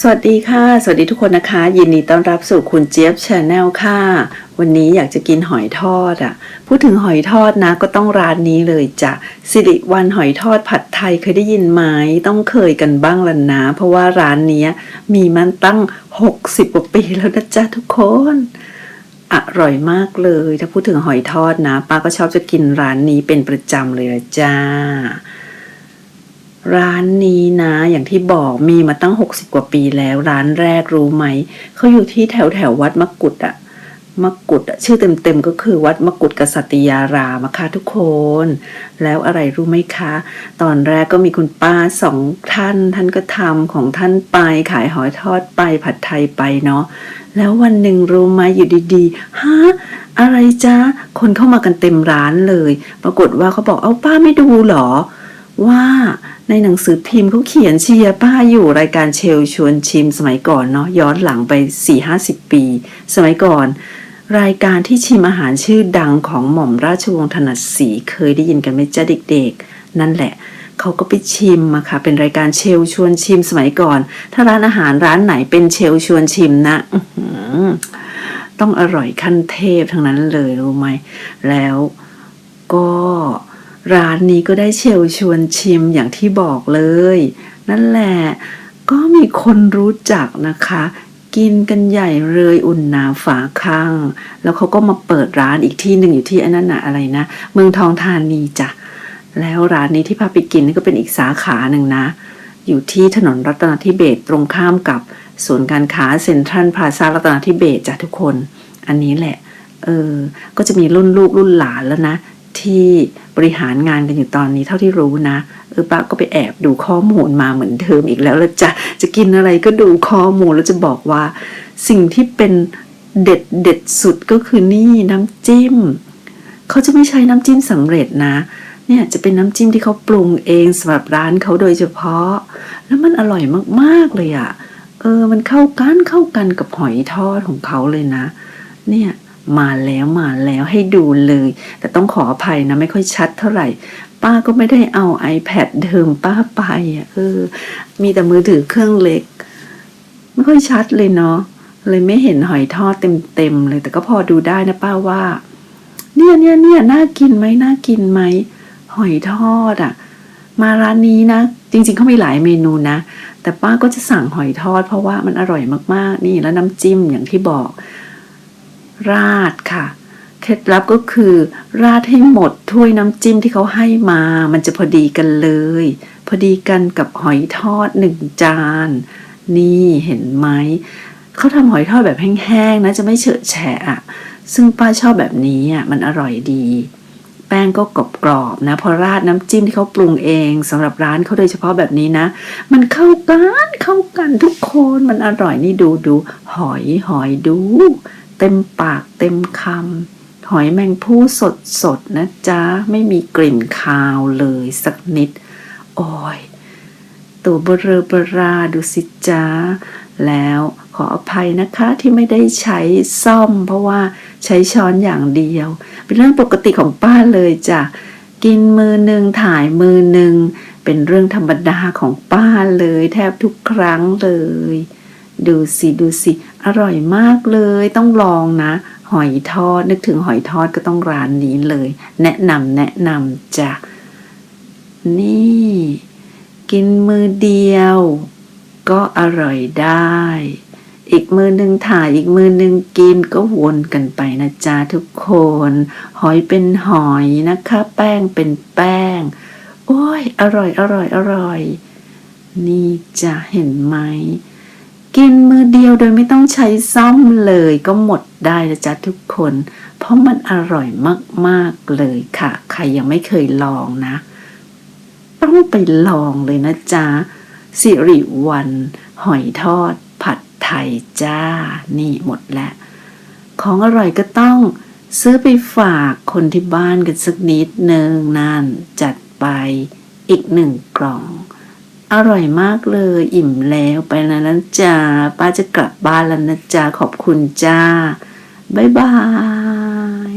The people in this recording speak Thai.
สวัสดีค่ะ สวัสดีทุกคนนะคะ ยินดีต้อนรับสู่คุณเจี๊ยบชาแนลค่ะ วันนี้อยากจะกินหอยทอดอะ พูดถึงหอยทอดนะ ก็ต้องร้านนี้เลยจ้ะสิริวันหอยทอดผัดไทยเคยได้ยินไหมต้องเคยกันบ้างละนะ เพราะว่าร้านนี้มีมันตั้ง 60กว่าปีแล้วนะจ๊ะทุกคน อร่อยมากเลย ถ้าพูดถึงหอยทอดนะป้าก็ชอบจะกินร้านนี้เป็นประจำเลยละจ้า ร้านนี้นะ อย่างที่บอกมีมาตั้ง 60 กว่าปีแล้ว ร้านแรกรู้ไหม เขาอยู่ที่แถวแถววัดมกุฎอะมกุฎอะชื่อเต็มๆก็คือวัดมกุฎกษัตริยารามค่ะทุกคน แล้วอะไรรู้ไหมคะ ตอนแรกก็มีคุณป้าสองท่าน ท่านก็ทำของท่านไปขายหอยทอดไปผัดไทยไปเนาะแล้ววันหนึ่งรู้ไหมอยู่ดีๆฮะอะไรจ๊ะคนเข้ามากันเต็มร้านเลย ปรากฏว่าเขาบอกเอาป้าไม่ดูหรอ ว่าในหนังสือพิมพ์เขาเขียนเชียร์ป้าอยู่รายการเชลชวนชิมสมัยก่อนเนาะย้อนหลังไป 4-50 ปี สมัยก่อน รายการที่ชิมอาหารชื่อดังของหม่อมราชวงศ์ถนัดศรีเคยได้ยินกันไหมจ๊ะเด็กๆ นั่นแหละเขาก็ไปชิมอะค่ะ เป็นรายการเชลชวนชิมสมัยก่อน ถ้าร้านอาหารร้านไหนเป็นเชลชวนชิมนะต้องอร่อยขั้นเทพทั้งนั้นเลยรู้ไหมแล้วก็ ร้านนี้ก็ได้เชลชวนชิมอย่างที่บอกเลย นั่นแหละก็มีคนรู้จักนะคะ กินกันใหญ่เลยอุ่นหนาฝาข้างแล้วเขาก็มาเปิดร้านอีกที่หนึ่งอยู่ที่อันนั้นนะอะไรนะ เมืองทองธานีจ้ะแล้วร้านนี้ที่พาไปกินนี่ก็เป็นอีกสาขาหนึ่งนะ อยู่ที่ถนนรัตนทิเบศตรงข้ามกับศูนย์การค้าเซ็นทรัลพลาซารัตนทิเบศจ้ะทุกคน อันนี้แหละ เออ ก็จะมีรุ่นลูกรุ่นหลานแล้วนะ ที่ บริหารงานกันอยู่ตอนนี้เท่าที่รู้นะเออป้าก็ไปแอบดูข้อมูลมาเหมือนเดิมอีกแล้วละจะจะกินอะไรก็ดูข้อมูลแล้วจะบอกว่า สิ่งที่เป็นเด็ดเด็ดสุดก็คือนี่น้ำจิ้มเขาจะไม่ใช้น้ำจิ้มสำเร็จนะ เนี่ยจะเป็นน้ำจิ้มที่เขาปรุงเองสำหรับร้านเขาโดยเฉพาะ แล้วมันอร่อยมากๆเลยอะ่ะเออมันเข้ากันเข้ากันกับหอยทอดของเขาเลยนะ เนี่ย มาแล้วมาแล้วให้ดูเลย แต่ต้องขออภัยนะไม่ค่อยชัดเท่าไหร่ ป้าก็ไม่ได้เอา iPad เดิมป้าไปอะเออ มีแต่มือถือเครื่องเล็ก ไม่ค่อยชัดเลยเนาะเลยไม่เห็นหอยทอดเต็มๆเลย แต่ก็พอดูได้นะป้าว่า เนี่ยเนี่ยเนี่ยน่ากินไหมน่ากินไหมหอยทอดอะ มาร้านนี้นะ จริงๆเขามีหลายเมนูนะแต่ป้าก็จะสั่งหอยทอดเพราะว่ามันอร่อยมากๆ นี่แล้วน้ำจิ้มอย่างที่บอก ราดค่ะเคล็ดลับก็คือราดให้หมดถ้วยน้ำจิ้มที่เขาให้มา มันจะพอดีกันเลย พอดีกันกับหอยทอดหนึ่งจาน นี่เห็นไหมเขาทำหอยทอดแบบแห้งๆนะจะไม่เฉอะแฉะซึ่งป้าชอบแบบนี้อะมันอร่อยดี แป้งก็กรอบๆนะ พอราดน้ำจิ้มที่เขาปรุงเองสำหรับร้านเขาโดยเฉพาะแบบนี้นะ มันเข้ากันเข้ากันทุกคนมันอร่อยนี่ดูดูหอยหอยดู เต็มปากเต็มคำหอยแมงผู้สดสดๆนะจ๊ะ ไม่มีกลิ่นคาวเลยสักนิด โอ้ย ตัวเบลอเบราดูสิจ๊ะ แล้วขออภัยนะคะที่ไม่ได้ใช้ซ่อม เพราะว่าใช้ช้อนอย่างเดียว เป็นเรื่องปกติของป้าเลยจ้ะ กินมือหนึ่งถ่ายมือหนึ่งเป็นเรื่องธรรมดาของป้าเลย แทบทุกครั้งเลย ดูสิดูสิ อร่อยมากเลยต้องลองนะ หอยทอดนึกถึงหอยทอดก็ต้องร้านนี้เลย แนะนำแนะนำจ้ะนี่ กินมือเดียว ก็อร่อยได้ อีกมือหนึ่งถ่ายอีกมือหนึ่งกินก็วนกันไปนะจ๊ะทุกคน หอยเป็นหอยนะคะ แป้งเป็นแป้ง โอ้ย อร่อยอร่อยอร่อย นี่จะเห็นไหม กินมือเดียวโดยไม่ต้องใช้ซ่อมเลยก็หมดได้นะจ๊ะทุกคน เพราะมันอร่อยมากๆเลยค่ะ ใครยังไม่เคยลองนะ ต้องไปลองเลยนะจ๊ะสิริวัน หอยทอด ผัดไทยจ้า นี่หมดแล้ว ของอร่อยก็ต้องซื้อไปฝากคนที่บ้านกันสักนิดหนึ่งนั่นจัดไปอีกหนึ่งกล่อง อร่อยมากเลย อิ่มแล้วไปแล้วนะจ๊ะป้าจะกลับบ้านแล้วนะจ๊ะขอบคุณจ้าบ๊ายบาย